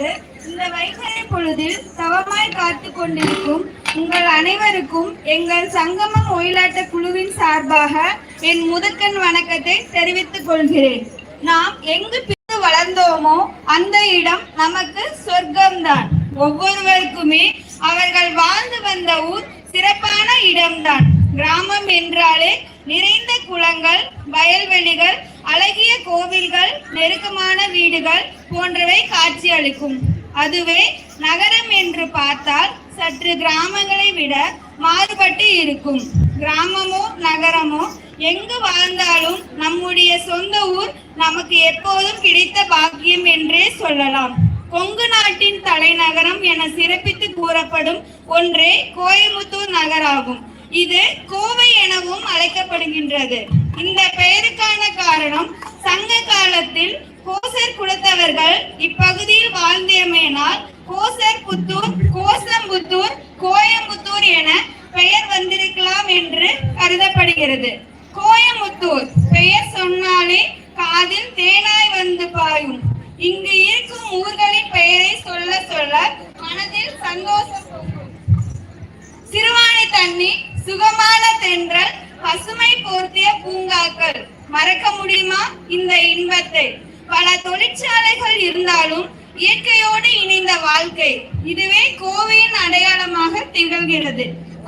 வணங்குகிறது இந்த வைகரை பொழுதில் தவமாய் காத்து கொண்டிருக்கும் உங்கள் அனைவருக்கும் எங்கள் சங்கமம் ஒயிலாட்ட குழுவின் சார்பாக என் முதற்கண் வணக்கத்தை தெரிவித்துக் கொள்கிறேன். நாம் எங்கு பிறந்து வளர்ந்தோமோ அந்த இடம் நமக்கு சொர்க்கம்தான். ஒவ்வொருவருக்குமே அவர்கள் வாழ்ந்து வந்த ஊர் சிறப்பான இடம்தான். கிராமம் என்றாலே நிறைந்த குளங்கள் வயல்வெளிகள் அழகிய கோவில்கள் நெருக்கமான வீடுகள் போன்றவை காட்சியளிக்கும். அதுவே நகரம் என்று பார்த்தால் சற்று கிராமங்களை விட மாறுபட்டு இருக்கும். கிராமமோ நகரமோ எங்கு வாழ்ந்தாலும் நம்முடைய சொந்த ஊர் நமக்கு எப்போதும் கிடைத்த பாக்கியம் என்றே சொல்லலாம். கொங்கு நாட்டின் தலைநகரம் என சிறப்பித்து கூறப்படும் ஒன்றே கோயமுத்தூர் நகராகும். இது கோவை எனவும் அழைக்கப்படுகின்றது. இந்த பெயருக்கான காரணம் சங்க காலத்தில் கோசர் குலத்தவர்கள் இப்பகுதியில் வாழ்ந்தமையினால் கோசர் புத்தூர் கோசம்புத்தூர்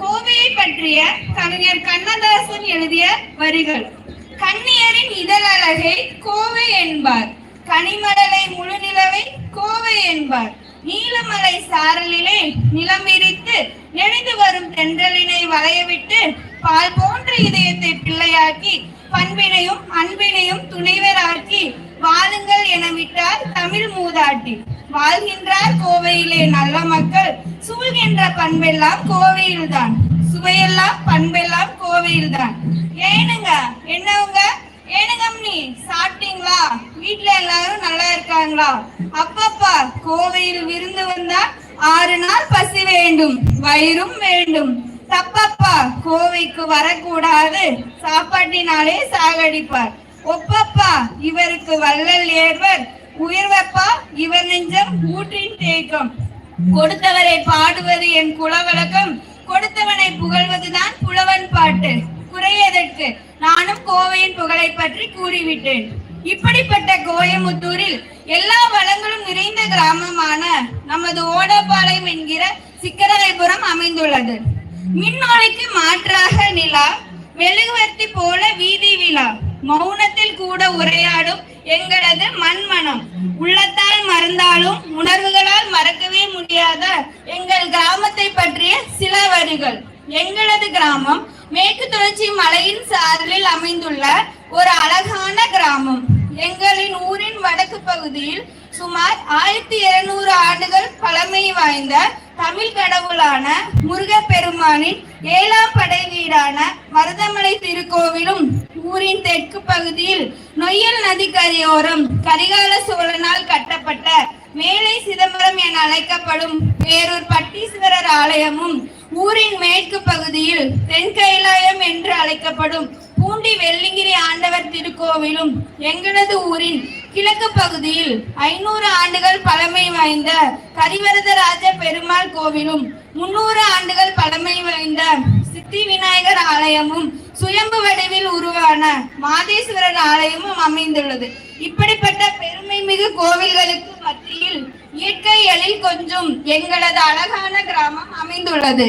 கோவையை பற்றிய கவிஞர் கண்ணதாசன் எழுதிய வரிகள். கண்ணியரின் இதழ் அழகை கோவை என்பார். கனிமடலை முழு நிலவை கோவை என்பார். நீலமலை சாரலிலே நிலம் விரித்து நெளிந்து வரும் தென்றலினை வளையவிட்டு பால் போன்ற இதயத்தை பிள்ளையாக்கி பண்பினையும் அன்பினையும் துணைவராக்கி வாழுங்கள் என விட்டார் தமிழ் மூதாட்டி. வாழ்கின்றார் கோவையிலே நல்ல மக்கள் சூழ்கின்ற பண்பெல்லாம் கோவையில்தான். சுவையெல்லாம் பண்பெல்லாம் கோவையில்தான். ஏனுங்க என்னவங்க? ஏனுங்கம்னி சாப்பிட்டீங்களா? வீட்டுல எல்லாரும் நல்லா இருக்காங்களா? அப்பப்பா கோவையில் விருந்து வந்தா ஆறு நாள் பசி வேண்டும் வயிறும் வேண்டும். தப்பப்பா கோவைக்கு வரக்கூடாது. சாப்பாட்டினாலே சாகடிப்பார். ஒப்பப்பா இவருக்கு வள்ளல் ஏர்வர் உயர்வப்பா இவர் நெஞ்சம் ஊற்றின் தேக்கம் கொடுத்தவரை பாடுவது என் குலவழக்கம். கொடுத்தவனை புகழ்வதுதான் புலவன் பாட்டு. குறையதற்கு நானும் கோவையின் புகழை பற்றி கூறிவிட்டேன். இப்படிப்பட்ட கோயமுத்தூரில் எல்லா வளங்களும் நிறைந்த கிராமமான நமது ஓடப்பாளையம் என்கிற சிக்கராயபுரம் அமைந்துள்ளது. மின்னோலைக்கு மாற்றாக நிலா மெழுகுவர்த்தி போல வீதி விழா. மௌனத்தில் கூட உரையாடும் எங்களது மண்மனம். உள்ளத்தால் மறந்தாலும் உணர்வுகளால் மறக்கவே முடியாத எங்கள் கிராமத்தை பற்றிய சில வரிகள். எங்களது கிராமம் மேற்கு தொடர்ச்சி மலையின் சாரலில் அமைந்துள்ள ஒரு அழகான கிராமம். எங்களின் ஊரின் வடக்கு பகுதியில் சுமார் ஆயிரத்தி இருநூறு ஆண்டுகள் பழமை வாய்ந்த தமிழ் கடவுளான முருகப்பெருமானின் ஏழாம் படை வீடான மருதமலை திருக்கோவிலும் ஊரின் தெற்கு பகுதியில் நொய்யல் நதி கரையோரம் கரிகால சோழனால் கட்டப்பட்ட மேலை சிதம்பரம் என அழைக்கப்படும் வேறூர் பட்டீஸ்வரர் ஆலயமும் ஊரின் மேற்கு பகுதியில் தென்கைலாயம் என்று அழைக்கப்படும் பூண்டி வெள்ளிங்கிரி ஆண்டவர் திருக்கோவிலும் எங்களது ஊரின் கிழக்கு பகுதியில் ஐநூறு ஆண்டுகள் பழமை வாய்ந்த கரிவரதராஜ பெருமாள் கோவிலும் முன்னூறு ஆண்டுகள் பழமை வாய்ந்த சித்தி விநாயகர் ஆலயமும் சுயம்பு வடிவில் உருவான மாதேஸ்வரர் ஆலயமும் அமைந்துள்ளது. இப்படிப்பட்ட பெருமை மிகு கோவில்களுக்கு மத்தியில் இயற்கை எழில் கொஞ்சம் எங்களது அழகான கிராமம் அமைந்துள்ளது.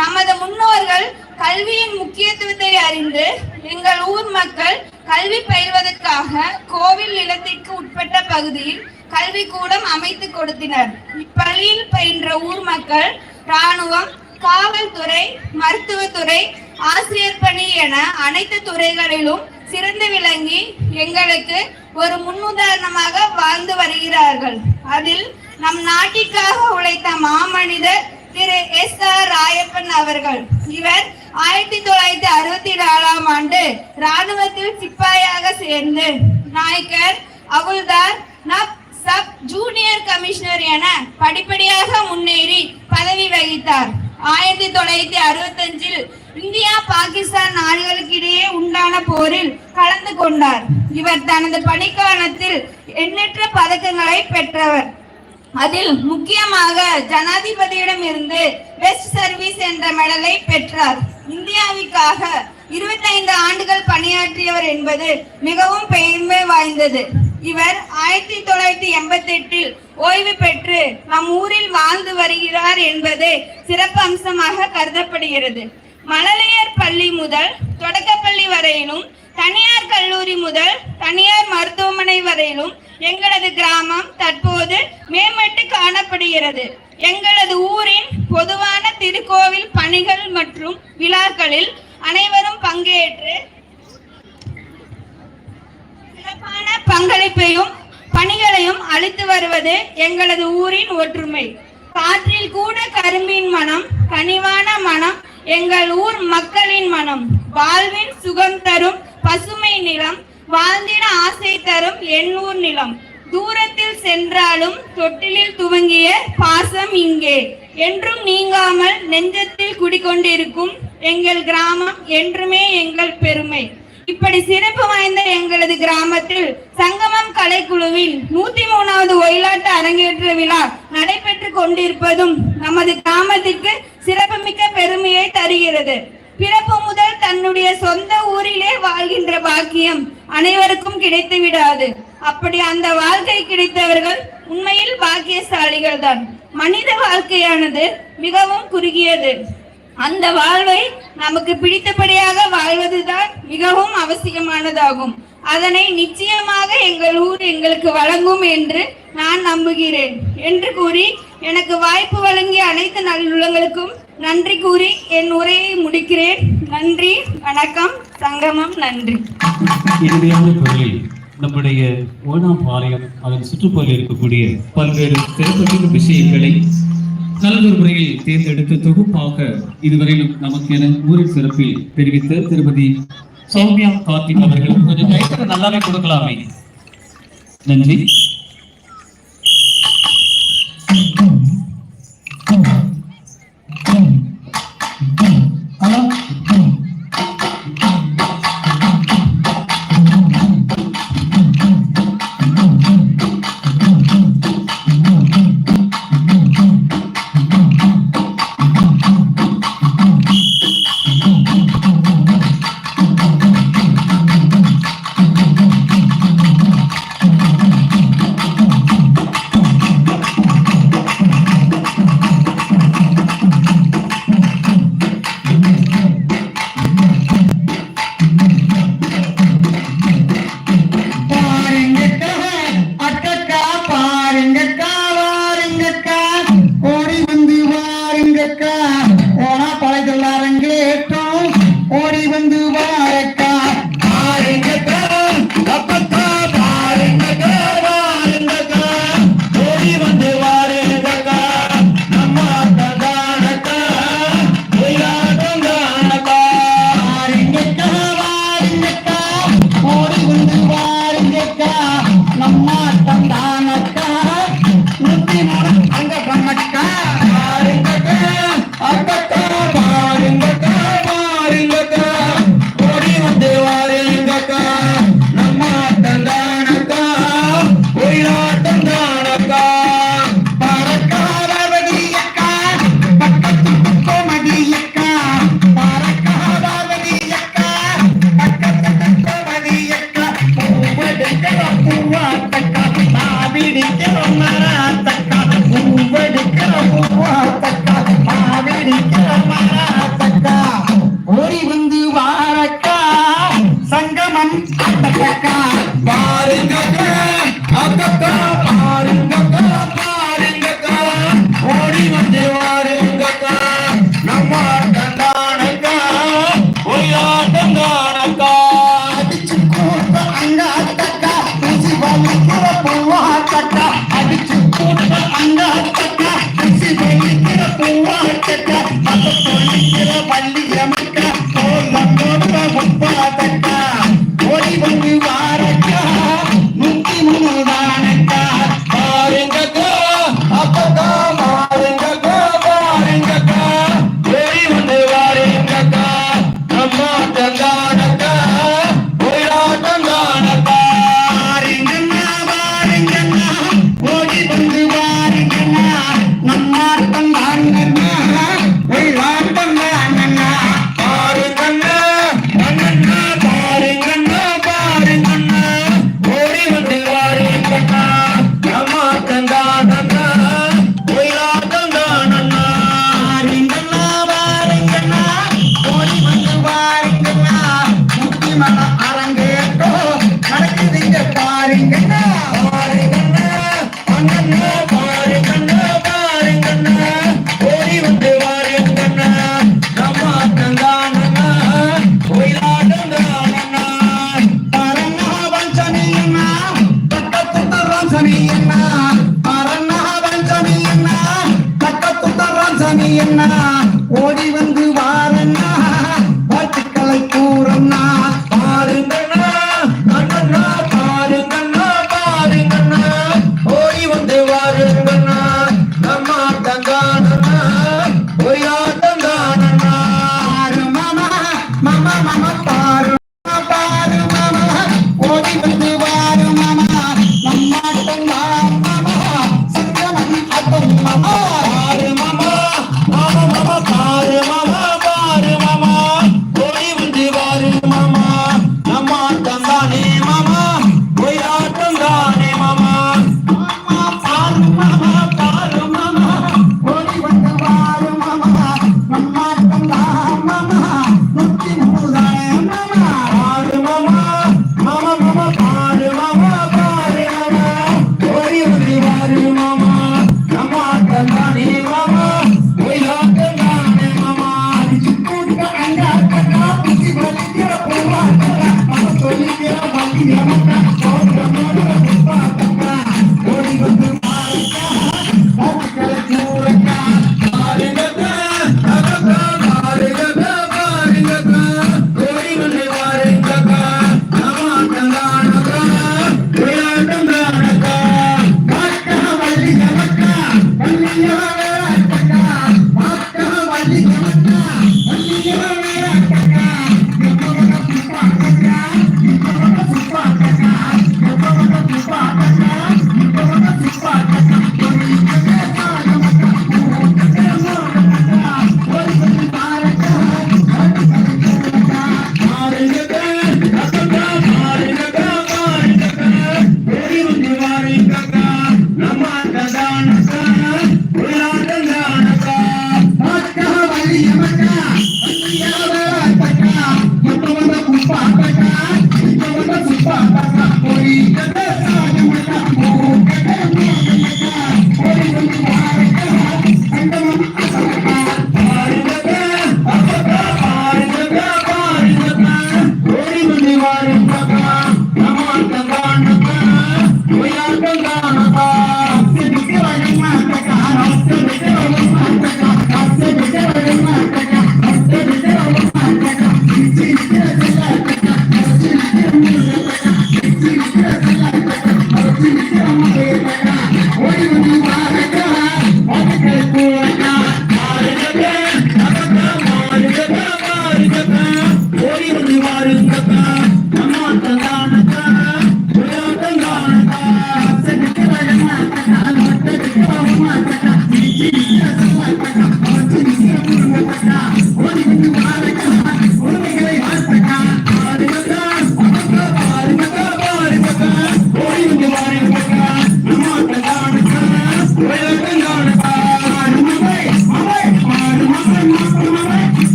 நமது முன்னோர்கள் கல்வியின் முக்கியத்துவத்தை அறிந்து எங்கள் ஊர் மக்கள் கல்வி பயில்வதற்காக கோவில் நிலத்திற்கு உட்பட்ட பகுதியில் கல்விக்கூடம் அமைத்து கொடுத்தனர். இப்பள்ளியில் பயின்ற ஊர் மக்கள் ராணுவம் காவல்துறை மருத்துவத்துறை ஆசிரியர் பணி என அனைத்து துறைகளிலும் சிறந்து விளங்கி எங்களுக்கு ஒரு முன்னுதாரணமாக வாழ்ந்து வருகிறார்கள். அதில் நம் நாட்டிற்காக உழைத்த மாமனிதர் திரு எஸ் ஆர் ராயப்பன் அவர்கள். இவர் ஆயிரத்தி தொள்ளாயிரத்தி அறுபத்தி நாலாம் ஆண்டு ராணுவத்தில் சிப்பாயாக சேர்ந்து நாயக்கர் அவுல்தார் நப் சப் ஜூனியர் கமிஷனர் என படிப்படியாக முன்னேறி பதவி வகித்தார். ஆயிரத்தி தொள்ளாயிரத்தி அறுபத்தஞ்சில் இந்தியா பாகிஸ்தான் நாடுகளுக்கிடையே உண்டான போரில் கலந்து கொண்டார். இவர் தனது பணிக்காலத்தில் எண்ணற்ற பதக்கங்களை பெற்றவர். அதில் முக்கியமாக ஜனாதிபதியிடம் இருந்து பெஸ்ட் சர்வீஸ் என்ற மெடலை பெற்றார். இந்தியாவிற்காக 25 ஆண்டுகள் பணியாற்றியவர் என்பது மிகவும் பெருமை வாய்ந்தது. இவர் ஆயிரத்தி தொள்ளாயிரத்தி எண்பத்தி எட்டில் ஓய்வு பெற்று நம் ஊரில் வாழ்ந்து வருகிறார் என்பது சிறப்பு அம்சமாக கருதப்படுகிறது. மழலையர் பள்ளி முதல் தொடக்கப்பள்ளி வரையிலும் தனியார் கல்லூரி முதல் தனியார் மருத்துவமனை வரையிலும் எங்களது கிராமம் தற்போது மேம்பட்டு காணப்படுகிறது. எங்களது ஊரின் பொதுவான திருக்கோவில் பணிகள் மற்றும் விழாக்களில் அனைவரும் பங்கேற்று சிறப்பான பங்களிப்பையும் பணிகளையும் அளித்து வருவது எங்களது ஊரின் ஒற்றுமை. காற்றில் கூட கரும்பின் மனம் கனிவான மனம் எங்கள் ஊர் மக்களின் மனம். வாழ்வின் சுகம் தரும் பசுமை நிலம் வாழ்ந்திட ஆசை தரும் என் ஊர் நிலம். தூரத்தில் சென்றாலும் தொட்டிலில் துவங்கிய பாசம் இங்கே. என்றும் நீங்காமல் நெஞ்சத்தில் குடிக்கொண்டிருக்கும் எங்கள் கிராமம் என்றுமே எங்கள் பெருமை. இப்படி சிறப்பு வாய்ந்த எங்களது கிராமத்தில் சங்கமம் கலைக்குழுவின் நூத்தி மூணாவது ஒயிலாட்டு அரங்கேற்ற விழா நடைபெற்று கொண்டிருப்பதும் நமது கிராமத்திற்கு சிறப்புமிக்க வருகிறது. பிறப்பு முதல் தன்னுடைய சொந்த ஊரிலே வாழ்கின்ற பாக்கியம் அனைவருக்கும் கிடைத்து விடாது. அப்படி அந்த வாழ்க்கை கிடைத்தவர்கள் உண்மையில் பாக்கியசாலிகள் தான் மனித வாழ்க்கையானது மிகவும் குறுகியது. அந்த வாழ்வை நமக்கு பிடித்தபடியாக வாழ்வதுதான் மிகவும் அவசியமானதாகும். அதனை நிச்சயமாக எங்கள் ஊர் எங்களுக்கு வழங்கும் என்று நான் நம்புகிறேன். என்று கூறி எனக்கு வாய்ப்பு வழங்கிய அனைத்து நல்லுள்ளங்களுக்கும் நன்றி கூறி என் உரையை முடிக்கிறேன். நன்றி வணக்கம் சங்கமம் நன்றி. இனிமையான குரலில் நம்முடைய ஓணாம் பாளையம் அதன் சுற்றுப்புறம் இருக்கக்கூடிய பல்வேறு சிறப்புமிக்க விஷயங்களை நல்லதொரு முறையில் தேர்ந்தெடுத்து தொகுப்பாக இதுவரையிலும் நமக்கு என ஊரின் சிறப்பில் தெரிவித்த திருமதி சௌமியா கார்த்திக் அவர்கள் கொஞ்சம் கைத்தற நல்லாவே கொடுக்கலாமே. நன்றி.